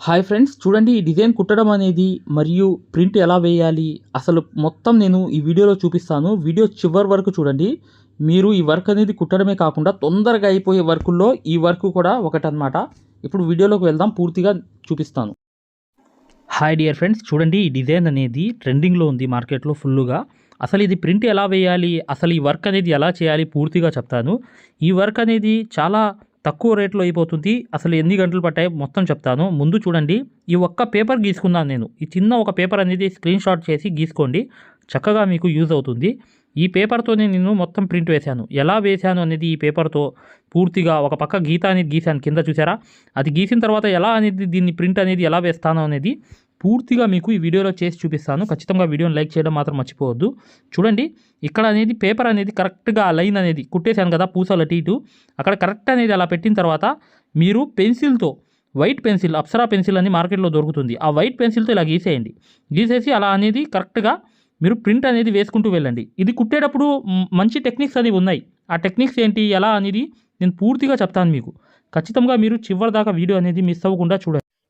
Hi friends చూడండి ఈ design కుట్టడం అనేది మరియు ప్రింట్ ఎలా వేయాలి? అసలు మొత్తం నేను ఈ వీడియోలో చూపిస్తాను. వీడియో చివరి వరకు చూడండి. మీరు ఈ వర్క్ అనేది కుట్టడమే కాకుండా తొందరగా అయిపోయే వర్కుల్లో ఈ వర్క్ కూడా ఒకటనమాట ఇప్పుడు వీడియోలోకి వెళ్దాం పూర్తిగా చూపిస్తాను. హాయ్ డియర్ ఫ్రెండ్స్ చూడండి ఈ డిజైన్ అనేది ట్రెండింగ్లో ఉంది మార్కెట్లో ఫుల్లుగా. అసలు ఇది ప్రింట్ ఎలా వేయాలి? అసలు ఈ వర్క్ అనేది ఎలా చేయాలి? పూర్తిగా చెప్తాను. ఈ వర్క్ అనేది చాలా తక్కువ రేట్లో అయిపోతుంది. అసలు ఎన్ని గంటలు పట్టాయి మొత్తం చెప్తాను. ముందు చూడండి. ఈ ఒక్క పేపర్ గీసుకున్నాను నేను. ఈ చిన్న ఒక పేపర్ అనేది స్క్రీన్ షాట్ చేసి గీసుకోండి. చక్కగా మీకు యూజ్ అవుతుంది. ఈ పేపర్తోనే నేను మొత్తం ప్రింట్ వేశాను. ఎలా వేశాను అనేది ఈ పేపర్తో పూర్తిగా ఒక పక్క గీత అనేది గీశాను. కింద చూసారా అది గీసిన తర్వాత ఎలా అనేది దీన్ని ప్రింట్ అనేది ఎలా వేస్తాను అనేది పూర్తిగా మీకు ఈ వీడియోలో చేసి చూపిస్తాను. ఖచ్చితంగా వీడియోని లైక్ చేయడం మాత్రం మర్చిపోవద్దు. చూడండి ఇక్కడ అనేది పేపర్ అనేది కరెక్ట్గా లైన్ అనేది కుట్టేశాను కదా పూసలు అటు ఇటు. అక్కడ కరెక్ట్ అనేది అలా పెట్టిన తర్వాత మీరు పెన్సిల్తో వైట్ పెన్సిల్ అప్సరా పెన్సిల్ అని మార్కెట్లో దొరుకుతుంది. ఆ వైట్ పెన్సిల్తో ఇలా గీసేయండి. గీసేసి అలా అనేది కరెక్ట్గా మీరు ప్రింట్ అనేది వేసుకుంటూ వెళ్ళండి. ఇది కుట్టేటప్పుడు మంచి టెక్నిక్స్ అనేవి ఉన్నాయి. ఆ టెక్నిక్స్ ఏంటి ఎలా అనేది నేను పూర్తిగా చెప్తాను మీకు. ఖచ్చితంగా మీరు చివరి దాకా వీడియో అనేది మిస్ అవ్వకుండా చూడండి.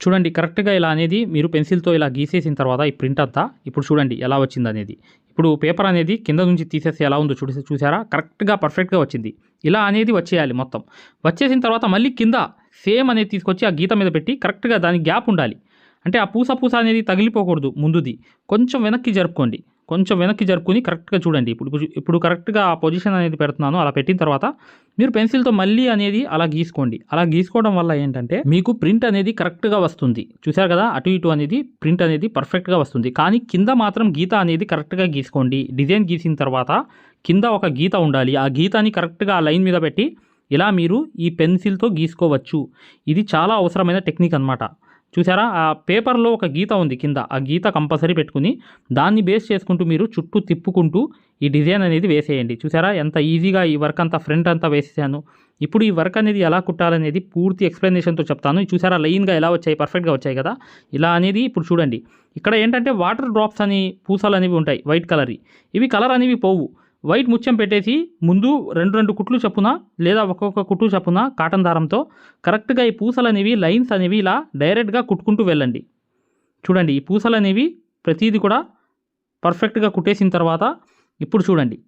చూడండి కరెక్ట్గా ఇలా అనేది మీరు పెన్సిల్తో ఇలా గీసేసిన తర్వాత ఈ ప్రింట్ అంతా ఇప్పుడు చూడండి ఎలా వచ్చింది అనేది. ఇప్పుడు పేపర్ అనేది కింద నుంచి తీసేసి ఎలా ఉందో చూసి చూసారా? కరెక్ట్గా పర్ఫెక్ట్గా వచ్చింది. ఇలా అనేది వచ్చేయాలి మొత్తం. వచ్చేసిన తర్వాత మళ్ళీ కింద సేమ్ అనేది తీసుకొచ్చి ఆ గీత మీద పెట్టి కరెక్ట్గా దానికి గ్యాప్ ఉండాలి. అంటే ఆ పూస పూస అనేది తగిలిపోకూడదు ముందుది. కొంచెం వెనక్కి జరుపుకోండి. కొంచెం వెనక్కి జరుపుకొని కరెక్ట్గా చూడండి. ఇప్పుడు ఇప్పుడు కరెక్ట్గా ఆ పొజిషన్ అనేది పెడుతున్నాను అలా పెట్టిన తర్వాత మీరు పెన్సిల్తో మళ్ళీ అనేది అలా గీసుకోండి. అలా గీసుకోవడం వల్ల ఏంటంటే మీకు ప్రింట్ అనేది కరెక్ట్గా వస్తుంది. చూసారు కదా అటు ఇటు అనేది ప్రింట్ అనేది పర్ఫెక్ట్గా వస్తుంది. కానీ కింద మాత్రం గీత అనేది కరెక్ట్గా గీసుకోండి. డిజైన్ గీసిన తర్వాత కింద ఒక గీత ఉండాలి. ఆ గీతాన్ని కరెక్ట్గా ఆ లైన్ మీద పెట్టి ఇలా మీరు ఈ పెన్సిల్తో గీసుకోవచ్చు. ఇది చాలా అవసరమైన టెక్నిక్ అన్నమాట. చూసారా ఆ పేపర్లో ఒక గీత ఉంది కింద. ఆ గీత కంపల్సరీ పెట్టుకుని దాన్ని బేస్ చేసుకుంటూ మీరు చుట్టూ తిప్పుకుంటూ ఈ డిజైన్ అనేది వేసేయండి. చూసారా ఎంత ఈజీగా ఈ వర్క్ అంతా ఫ్రంట్ అంతా వేసేసాను. ఇప్పుడు ఈ వర్క్ అనేది ఎలా కుట్టాలనేది పూర్తి ఎక్స్ప్లెనేషన్తో చెప్తాను. చూసారా లైన్గా ఎలా వచ్చాయి? పర్ఫెక్ట్గా వచ్చాయి కదా? ఇలా అనేది ఇప్పుడు చూడండి. ఇక్కడ ఏంటంటే వాటర్ డ్రాప్స్ అని పూసలు అనేవి ఉంటాయి వైట్ కలర్ ఇవి కలర్ అనేవి పోవు. వైట్ ముత్యం పెట్టేసి ముందు రెండు రెండు కుట్లు చప్పున లేదా ఒక్కొక్క కుట్టు చప్పున కాటన్ దారంతో కరెక్ట్గా ఈ పూసలు అనేవి లైన్స్ అనేవి ఇలా డైరెక్ట్గా కుట్టుకుంటూ వెళ్ళండి. చూడండి ఈ పూసలు అనేవి ప్రతిదీ కూడా పర్ఫెక్ట్గా కుట్టేసిన తర్వాత ఇప్పుడు చూడండి.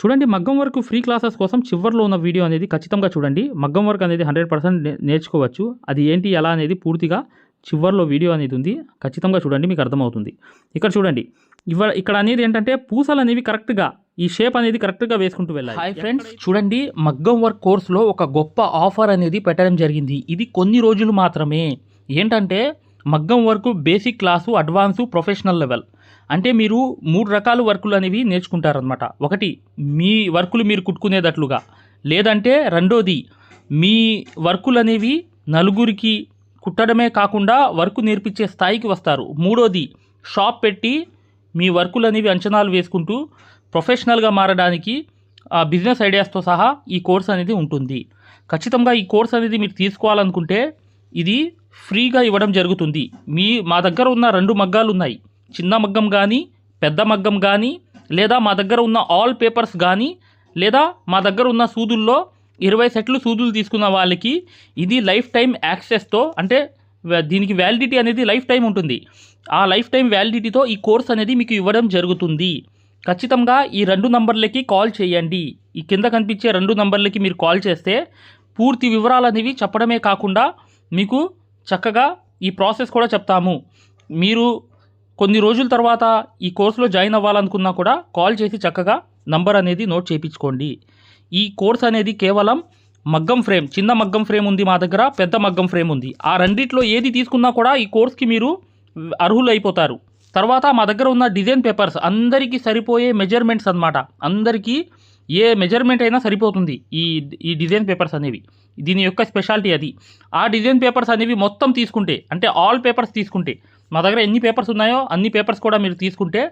చూడండి మగ్గం వర్క్ ఫ్రీ క్లాసెస్ కోసం చివర్లో ఉన్న వీడియో అనేది ఖచ్చితంగా చూడండి. మగ్గం వర్క్ అనేది హండ్రెడ్ పర్సెంట్ నేర్చుకోవచ్చు. అది ఏంటి ఎలా అనేది పూర్తిగా చివర్లో వీడియో అనేది ఉంది. ఖచ్చితంగా చూడండి మీకు అర్థమవుతుంది. ఇక్కడ చూడండి ఇవ ఇక్కడ అనేది ఏంటంటే పూసలు అనేవి కరెక్ట్గా ఈ షేప్ అనేది కరెక్ట్గా వేసుకుంటూ వెళ్ళాలి. హాయ్ ఫ్రెండ్స్ చూడండి మగ్గం వర్క్ కోర్సులో ఒక గొప్ప ఆఫర్ అనేది పెట్టడం జరిగింది. ఇది కొన్ని రోజులు మాత్రమే. ఏంటంటే మగ్గం work basic class advance professional level. అంటే మీరు మూడు రకాల వర్కులు అనేవి నేర్చుకుంటారనమాట ఒకటి మీ వర్కులు మీరు కుట్టుకునేటట్లుగా. లేదంటే రెండోది మీ వర్కులు అనేవి నలుగురికి కుట్టడమే కాకుండా వర్క్ నేర్పించే స్థాయికి వస్తారు. మూడోది షాప్ పెట్టి మీ వర్కులు అనేవి అంచనాలు వేసుకుంటూ ప్రొఫెషనల్గా మారడానికి ఆ బిజినెస్ ఐడియాస్తో సహా ఈ కోర్స్ అనేది ఉంటుంది. ఖచ్చితంగా ఈ కోర్స్ అనేది మీరు తీసుకోవాలనుకుంటే ఇది ఫ్రీగా ఇవ్వడం జరుగుతుంది. మీ మా దగ్గర ఉన్న రెండు మగ్గాలు ఉన్నాయి చిన్న మగ్గం కానీ పెద్ద మగ్గం కానీ లేదా మా దగ్గర ఉన్న ఆల్ పేపర్స్ కానీ లేదా మా దగ్గర ఉన్న సూదుల్లో ఇరవై సెట్లు సూదులు తీసుకున్న వాళ్ళకి ఇది లైఫ్ టైం యాక్సెస్తో అంటే దీనికి వ్యాలిడిటీ అనేది లైఫ్ టైం ఉంటుంది. ఆ లైఫ్ టైం వ్యాలిడిటీతో ఈ కోర్స్ అనేది మీకు ఇవ్వడం జరుగుతుంది. ఖచ్చితంగా ఈ రెండు నంబర్లకి కాల్ చేయండి. ఈ కింద కనిపించే రెండు నంబర్లకి మీరు కాల్ చేస్తే పూర్తి వివరాలు అనేవి చెప్పడమే కాకుండా మీకు చక్కగా ఈ ప్రాసెస్ కూడా చెప్తాము. మీరు కొన్ని రోజుల తర్వాత ఈ కోర్సులో జాయిన్ అవ్వాలనుకున్నా కూడా కాల్ చేసి చక్కగా నంబర్ అనేది నోట్ చేయించుకోండి. ఈ కోర్స్ అనేది కేవలం మగ్గం ఫ్రేమ్ చిన్న మగ్గం ఫ్రేమ్ ఉంది మా దగ్గర పెద్ద మగ్గం ఫ్రేమ్ ఉంది. ఆ రెండిట్లో ఏది తీసుకున్నా కూడా ఈ కోర్స్కి మీరు అర్హులు అయిపోతారు తర్వాత మా దగ్గర ఉన్న డిజైన్ పేపర్స్ అందరికీ సరిపోయే మెజర్మెంట్స్ అన్నమాట. అందరికీ ఏ మెజర్మెంట్ అయినా సరిపోతుంది ఈ ఈ డిజైన్ పేపర్స్ అనేవి. దీని యొక్క స్పెషాలిటీ అది. ఆ డిజైన్ పేపర్స్ అనేవి మొత్తం తీసుకుంటే అంటే ఆల్ పేపర్స్ తీసుకుంటే మా దగ్గర ఎన్ని పేపర్స్ ఉన్నాయో అన్ని పేపర్స్ కూడా మీరు తీసుకుంటే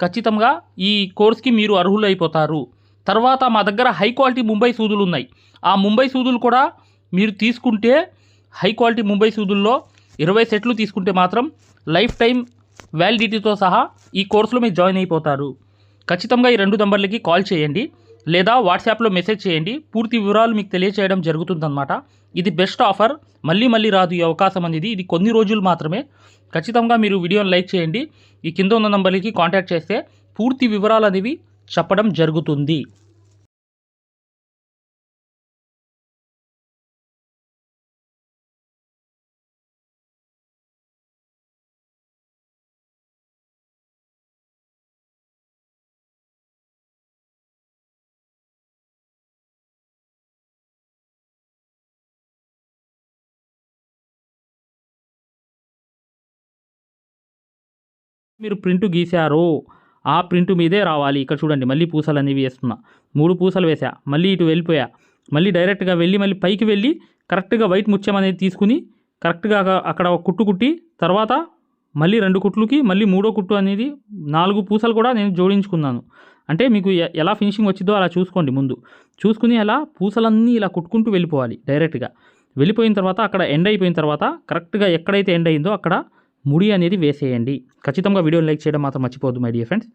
ఖచ్చితంగా ఈ కోర్స్కి మీరు అర్హులు అయిపోతారు తర్వాత మా దగ్గర హై క్వాలిటీ ముంబై సూదులు ఉన్నాయి. ఆ ముంబై సూదులు కూడా మీరు తీసుకుంటే హై క్వాలిటీ ముంబై సూదుల్లో ఇరవై సెట్లు తీసుకుంటే మాత్రం లైఫ్ టైం వ్యాలిడిటీతో సహా ఈ కోర్సులో మీరు జాయిన్ అయిపోతారు. ఖచ్చితంగా ఈ రెండు నంబర్లకి కాల్ చేయండి. లేదా వాట్సాప్లో మెసేజ్ చేయండి. పూర్తి వివరాలు మీకు తెలియచేయడం జరుగుతుందన్నమాట. ఇది బెస్ట్ ఆఫర్ మళ్ళీ మళ్ళీ రాదు ఈ అవకాశం అనేది. ఇది కొన్ని రోజులు మాత్రమే. ఖచ్చితంగా మీరు వీడియోని లైక్ చేయండి. ఈ కింద ఉన్న నంబర్లకి కాంటాక్ట్ చేస్తే పూర్తి వివరాలు అనేవి చెప్పడం జరుగుతుంది. మీరు ప్రింట్ గీశారు. ఆ ప్రింట్ మీదే రావాలి. ఇక్కడ చూడండి మళ్ళీ పూసలు అనేవి వేస్తున్నా. మూడు పూసలు వేసా మళ్ళీ ఇటు వెళ్ళిపోయా. మళ్ళీ డైరెక్ట్గా వెళ్ళి మళ్ళీ పైకి వెళ్ళి కరెక్ట్గా వైట్ ముత్యం అనేది తీసుకుని కరెక్ట్గా అక్కడ ఒక కుట్టు కుట్టి తర్వాత మళ్ళీ రెండు కుట్లుకి మళ్ళీ మూడో కుట్టు అనేది నాలుగు పూసలు కూడా నేను జోడించుకున్నాను. అంటే మీకు ఎలా ఫినిషింగ్ వచ్చిందో అలా చూసుకోండి ముందు. చూసుకుని అలా పూసలన్నీ ఇలా కుట్టుకుంటూ వెళ్ళిపోవాలి డైరెక్ట్గా. వెళ్ళిపోయిన తర్వాత అక్కడ ఎండ్ అయిపోయిన తర్వాత కరెక్ట్గా ఎక్కడైతే ఎండ్ అయిందో అక్కడ ముడి అనేది వేసేయండి. ఖచ్చితంగా వీడియోని లైక్ చేయడం మాత్రం మర్చిపోవద్దు మై డియర్ ఫ్రెండ్స్.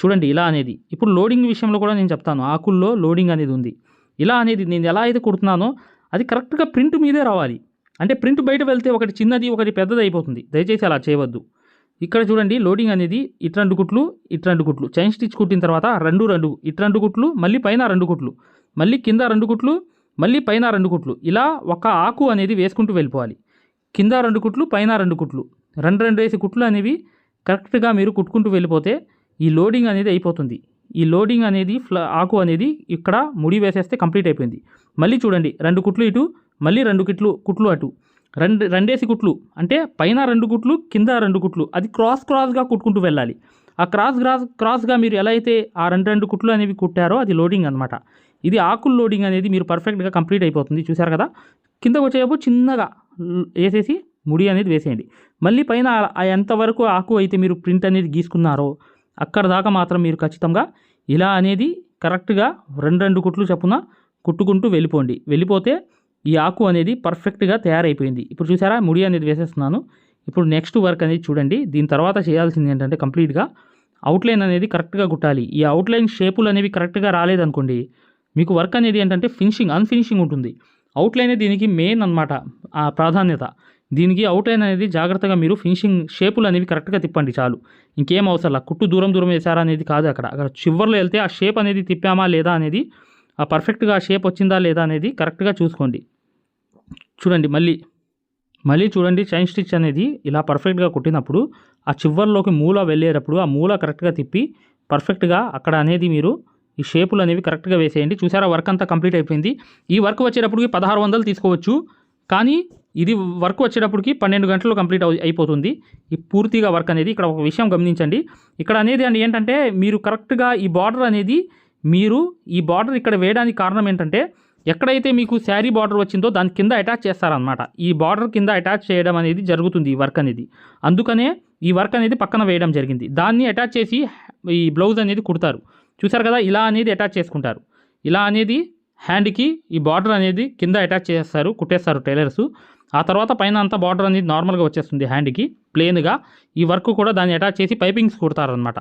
చూడండి ఇలా అనేది. ఇప్పుడు లోడింగ్ విషయంలో కూడా నేను చెప్తాను. ఆకుల్లో లోడింగ్ అనేది ఉంది. ఇలా అనేది నేను ఎలా అయితే కుడుతున్నానో అది కరెక్ట్గా ప్రింట్ మీదే రావాలి. అంటే ప్రింట్ బయట వెళ్తే ఒకటి చిన్నది ఒకటి పెద్దది అయిపోతుంది. దయచేసి అలా చేయవద్దు. ఇక్కడ చూడండి లోడింగ్ అనేది ఇటు రెండు కుట్లు ఇటు రెండు కుట్లు. చైన్ స్టిచ్ కుట్టిన తర్వాత రెండు రెండు. ఇటు రెండు కుట్లు మళ్ళీ పైన రెండు కుట్లు. మళ్ళీ కింద రెండు కుట్లు మళ్ళీ పైన రెండు కుట్లు. ఇలా ఒక ఆకు అనేది వేసుకుంటూ వెళ్ళిపోవాలి. కింద రెండు కుట్లు పైన రెండు కుట్లు. రెండు రెండు వేసి కుట్లు అనేవి కరెక్ట్గా మీరు కుట్టుకుంటూ వెళ్ళిపోతే ఈ లోడింగ్ అనేది అయిపోతుంది. ఈ లోడింగ్ అనేది ఫ్ల ఆకు అనేది ఇక్కడ ముడి వేసేస్తే కంప్లీట్ అయిపోయింది. మళ్ళీ చూడండి రెండు కుట్లు ఇటు మళ్ళీ రెండు కుట్లు కుట్లు అటు. రెండు రెండేసి కుట్లు అంటే పైన రెండు కుట్లు కింద రెండు కుట్లు అది క్రాస్ క్రాస్గా కుట్టుకుంటూ వెళ్ళాలి. ఆ క్రాస్ క్రాస్ క్రాస్గా మీరు ఎలా అయితే ఆ రెండు రెండు కుట్లు అనేవి కుట్టారో అది లోడింగ్ అనమాట ఇది ఆకుల లోడింగ్ అనేది మీరు పర్ఫెక్ట్గా కంప్లీట్ అయిపోతుంది చూసారు కదా? కిందకు వచ్చేటప్పుడు చిన్నగా వేసేసి ముడి అనేది వేసేయండి. మళ్ళీ పైన ఎంతవరకు ఆకు అయితే మీరు ప్రింట్ అనేది గీసుకున్నారో అక్కడ దాకా మాత్రం మీరు ఖచ్చితంగా ఇలా అనేది కరెక్ట్గా రెండు రెండు కుట్లు చొప్పున కుట్టుకుంటూ వెళ్ళిపోండి. వెళ్ళిపోతే ఈ ఆకు అనేది పర్ఫెక్ట్గా తయారైపోయింది. ఇప్పుడు చూసారా? ముడి అనేది వేసేస్తున్నాను. ఇప్పుడు నెక్స్ట్ వర్క్ అనేది చూడండి. దీని తర్వాత చేయాల్సింది ఏంటంటే కంప్లీట్గా అవుట్లైన్ అనేది కరెక్ట్గా కుట్టాలి. ఈ అవుట్లైన్ షేపులు అనేవి కరెక్ట్గా రాలేదనుకోండి మీకు వర్క్ అనేది ఏంటంటే ఫినిషింగ్ అన్ఫినిషింగ్ ఉంటుంది. అవుట్లైనే దీనికి మెయిన్ అన్నమాట ఆ ప్రాధాన్యత. దీనికి అవుట్ లైన్ అనేది జాగ్రత్తగా మీరు ఫినిషింగ్ షేపులు అనేవి కరెక్ట్గా తిప్పండి చాలు. ఇంకేం అవసరం కుట్టు దూరం దూరం వేసారా అనేది కాదు అక్కడ. అక్కడ చివర్లో వెళ్తే ఆ షేప్ అనేది తిప్పామా లేదా అనేది ఆ పర్ఫెక్ట్గా ఆ షేప్ వచ్చిందా లేదా అనేది కరెక్ట్గా చూసుకోండి. చూడండి మళ్ళీ మళ్ళీ చూడండి చైన్ స్టిచ్ అనేది ఇలా పర్ఫెక్ట్గా కుట్టినప్పుడు ఆ చివర్లోకి మూల వెళ్ళేటప్పుడు ఆ మూల కరెక్ట్గా తిప్పి పర్ఫెక్ట్గా అక్కడ అనేది మీరు ఈ షేపులు అనేవి కరెక్ట్గా వేసేయండి. చూసారా వర్క్ అంతా కంప్లీట్ అయిపోయింది. ఈ వర్క్ వచ్చేటప్పటికి పదహారు వందలు తీసుకోవచ్చు. కానీ ఇది వర్క్ వచ్చేటప్పటికి పన్నెండు గంటల్లో కంప్లీట్ అయిపోతుంది. ఈ పూర్తిగా వర్క్ అనేది ఇక్కడ ఒక విషయం గమనించండి. ఇక్కడ అనేది అండి ఏంటంటే మీరు కరెక్ట్గా ఈ బార్డర్ అనేది మీరు ఈ బార్డర్ ఇక్కడ వేయడానికి కారణం ఏంటంటే ఎక్కడైతే మీకు శారీ బార్డర్ వచ్చిందో దాని కింద అటాచ్ చేస్తారనమాట ఈ బార్డర్ కింద అటాచ్ చేయడం అనేది జరుగుతుంది ఈ వర్క్ అనేది. అందుకనే ఈ వర్క్ అనేది పక్కన వేయడం జరిగింది. దాన్ని అటాచ్ చేసి ఈ బ్లౌజ్ అనేది కుడతారు. చూసారు కదా ఇలా అనేది అటాచ్ చేసుకుంటారు. ఇలా అనేది హ్యాండ్కి ఈ బార్డర్ అనేది కింద అటాచ్ చేస్తారు కుట్టేస్తారు టైలర్స్. ఆ తర్వాత పైన అంతా బార్డర్ అనేది నార్మల్గా వచ్చేస్తుంది హ్యాండ్కి ప్లెయిన్గా ఈ వర్క్ కూడా దాన్ని అటాచ్ చేసి పైపింగ్స్ కుడతారనమాట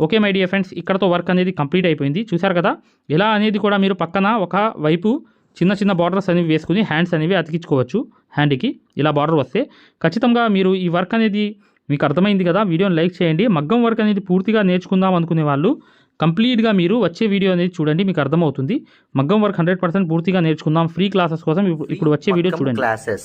ఓకే మై డియర్ ఫ్రెండ్స్ ఇక్కడతో వర్క్ అనేది కంప్లీట్ అయిపోయింది. చూసారు కదా? ఇలా అనేది కూడా మీరు పక్కన ఒక వైపు చిన్న చిన్న బార్డర్స్ అనేవి వేసుకుని హ్యాండ్స్ అనేవి అతికించుకోవచ్చు హ్యాండ్కి ఇలా బార్డర్ వస్తే ఖచ్చితంగా మీరు ఈ వర్క్ అనేది మీకు అర్థమైంది కదా? వీడియోని లైక్ చేయండి. మగ్గం వర్క్ అనేది పూర్తిగా నేర్చుకుందాం అనుకునే వాళ్ళు కంప్లీట్గా మీరు వచ్చే వీడియో అనేది చూడండి మీకు అర్థమవుతుంది. మగ్గం వర్క్ హండ్రెడ్ పర్సెంట్ పూర్తిగా నేర్చుకుందాం. ఫ్రీ క్లాసెస్ కోసం ఇప్పుడు- వచ్చే వీడియో చూడండి. classes.